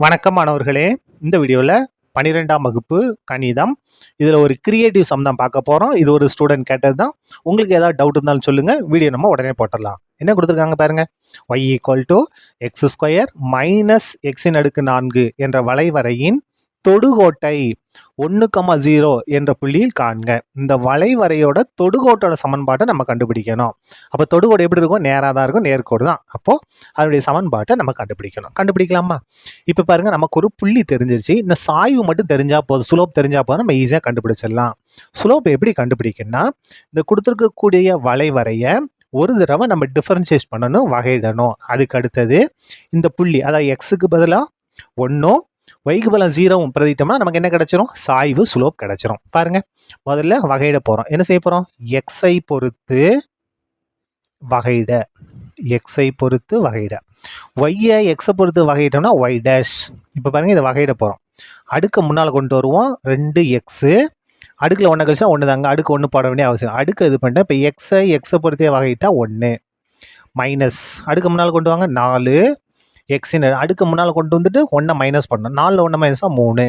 வணக்கம் மாணவர்களே இந்த வீடியோவில் பன்னிரெண்டாம் வகுப்பு கணிதம் இதில் ஒரு கிரியேட்டிவ் சம் தான் பார்க்க போகிறோம் இது ஒரு ஸ்டூடெண்ட் கேட்டது தான். உங்களுக்கு ஏதாவது டவுட் இருந்தாலும் சொல்லுங்கள் வீடியோ நம்ம உடனே போட்டுடலாம். என்ன கொடுத்துருக்காங்க பாருங்கள் y equal to x square minus எக்ஸின் அடுக்கு நான்கு என்ற வளைவரையின் தொடுகோட்டை ஒன்று கமா ஜீரோ என்ற புள்ளியில் காண்க. இந்த வளைவரையோட தொடுகோட்டோட சமன்பாட்டை நம்ம கண்டுபிடிக்கணும். அப்போ தொடுகோடு எப்படி இருக்கும்? நேராக தான் இருக்கும் நேர்கோடு தான். அப்போது அதனுடைய சமன்பாட்டை நம்ம கண்டுபிடிக்கணும். கண்டுபிடிக்கலாமா? இப்போ பாருங்க நமக்கு ஒரு புள்ளி தெரிஞ்சிருச்சு. இந்த சாய்வு மட்டும் தெரிஞ்சால் போதும் சுலோப் தெரிஞ்சால் போதும் நம்ம ஈஸியாக கண்டுபிடிச்சிடலாம். சுலோப் எப்படி கண்டுபிடிக்கணும்னா இந்த கொடுத்துருக்கக்கூடிய வளைவரையை ஒரு தடவை நம்ம டிஃபரன்ஷியேட் பண்ணணும் வகையிடணும். அதுக்கு அடுத்தது இந்த புள்ளி அதாவது எக்ஸுக்கு பதிலாக ஒன்றும் வைகுபலம் பதிலாக ஜீரோவும் பிரதிட்டோம்னா நமக்கு என்ன கிடைச்சிரும்? சாய்வு சுலோப் கிடைச்சிரும். பாருங்க முதல்ல வகையிட போகிறோம் என்ன செய்ய போகிறோம் எக்ஸை பொறுத்து வகையிட. எக்ஸை பொறுத்து வகையிட. ஒய்யை எக்ஸை பொறுத்து வகையிட்டோம்னா ஒய் டேஷ் இப்போ பாருங்கள் இதை வகையிட போகிறோம் அடுக்க முன்னால் கொண்டு வருவோம். ரெண்டு எக்ஸு அடுக்கில் ஒன்று கழிச்சா ஒன்று தாங்க அடுக்கு ஒன்று போட வேண்டிய அவசியம் அடுக்கு இது பண்ணிட்டேன் இப்போ எக்ஸை எக்ஸை பொறுத்தே வகையிட்டா ஒன்று மைனஸ் அடுக்கு முன்னால் கொண்டு வாங்க நாலு. எக்ஸின் அடுக்கு முன்னால் கொண்டு வந்துட்டு ஒன்றை மைனஸ் பண்ணணும். நாலில் ஒன்று மைனஸாக மூணு.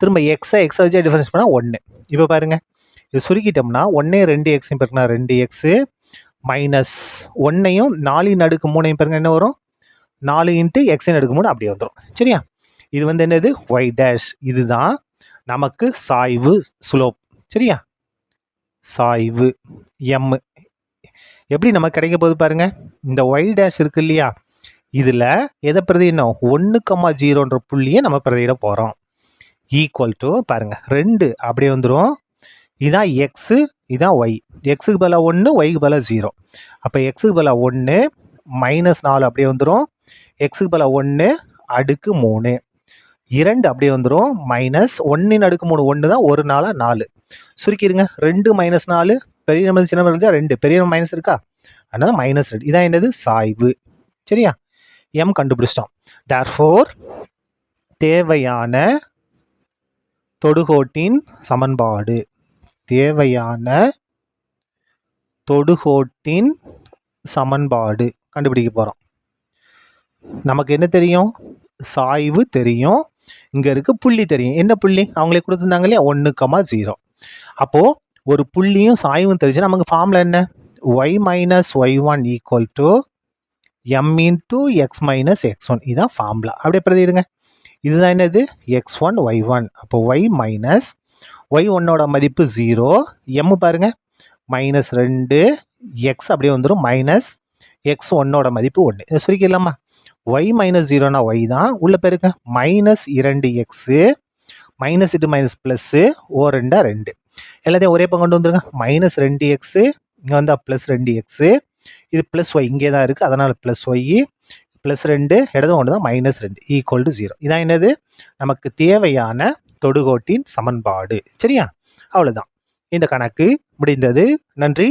திரும்ப எக்ஸை எக்ஸை வச்சு டிஃபரன்ஸ் பண்ணால் ஒன்று இப்போ பாருங்கள் இது சுருக்கிட்டோம்னா ஒன்றே ரெண்டு எக்ஸையும் பெருக்குனா ரெண்டு எக்ஸு மைனஸ் ஒன்றையும் நாலின் அடுக்கு மூணையும் பெருங்க என்ன வரும்? நாலு இன்ட்டு எக்ஸின் அடுக்கு மூணு அப்படியே வந்துடும் சரியா? இது வந்து என்னது? ஒய் டேஷ் இதுதான் நமக்கு சாய்வு ஸ்லோப் சரியா? சாய்வு எம் எப்படி நமக்கு கிடைக்க போகுது பாருங்கள் இந்த ஒய் டேஷ் இருக்கு இல்லையா? இதில் எதை பிரதியிடணும்? ஒன்று கம்மா ஜீரோன்ற புள்ளியை நம்ம பிரதியிட போகிறோம் ஈக்குவல் டு பாருங்கள் ரெண்டு அப்படியே வந்துடும் இதான் எக்ஸு இதான் ஒய் எக்ஸுக்கு பதிலாக ஒன்று ஒய்க்கு பதிலாக ஜீரோ. அப்போ எக்ஸுக்கு பதிலாக ஒன்று மைனஸ் நாலு அப்படியே வந்துடும் எக்ஸுக்கு பதிலாக ஒன்று அடுக்கு மூணு. இரண்டு அப்படியே வந்துடும் மைனஸ் ஒன்றின் அடுக்கு மூணு ஒன்று தான் ஒரு நாளாக நாலு. சுருக்கிடுங்க ரெண்டு மைனஸ் நாலு பெரிய நம்பர் சின்ன நம்பர் இருந்தால் ரெண்டு. பெரிய மைனஸ் இருக்கா? அதனால் மைனஸ் ரெண்டு. இதான் என்னது? சாய்வு. சரியா? எம் கண்டுபிடிச்சிட்டோம் தேர்ஃபோர் தேவையான தொடுகோட்டின் சமன்பாடு. தேவையான தொடுகோட்டின் சமன்பாடு. கண்டுபிடிக்க போகிறோம் நமக்கு என்ன தெரியும்? சாய்வு தெரியும். இங்கே இருக்க புள்ளி தெரியும். என்ன புள்ளி? அவங்களே கொடுத்துருந்தாங்க இல்லையா? ஒன்று கமா ஜீரோ அப்போது ஒரு புள்ளியும் சாய்வும் தெரிஞ்சு நமக்கு ஃபார்மில் என்ன? Y minus y one equal to m into x minus x one இதுதான் ஃபார்முலா அப்படியே பிரதிடுங்க இதுதான் என்னது? எக்ஸ் ஒன் ஒய் ஒன் அப்போ ஒய் மைனஸ் ஒய் ஒன்னோட மதிப்பு ஜீரோ எம் பாருங்க. மைனஸ் ரெண்டு. எக்ஸ் அப்படியே வந்துடும் மைனஸ் எக்ஸ் ஒன்னோட மதிப்பு ஒன்று இதை சுருக்கிடலாமா? ஒய் மைனஸ் ஜீரோனா ஒய் தான். உள்ள பேருங்க. மைனஸ் இரண்டு எக்ஸு மைனஸ் இட்டு மைனஸ் ப்ளஸ்ஸு ஓ ரெண்டா ரெண்டு. எல்லாத்தையும் ஒரே பக்கம் கொண்டு வந்துருங்க. மைனஸ் ரெண்டு எக்ஸு இங்கே வந்தால் ப்ளஸ் ரெண்டு எக்ஸு இது ப்ளஸ் ஒய் இங்கே தான் இருக்குது அதனால் ப்ளஸ் ஒய் ப்ளஸ் ரெண்டு இடதும் ஒன்று தான் மைனஸ் ரெண்டு ஈக்குவல் டு ஜீரோ இதான் என்னது? நமக்கு தேவையான தொடுகோட்டின் சமன்பாடு. சரியா? அவ்வளோதான் இந்த கணக்கு முடிந்தது. நன்றி.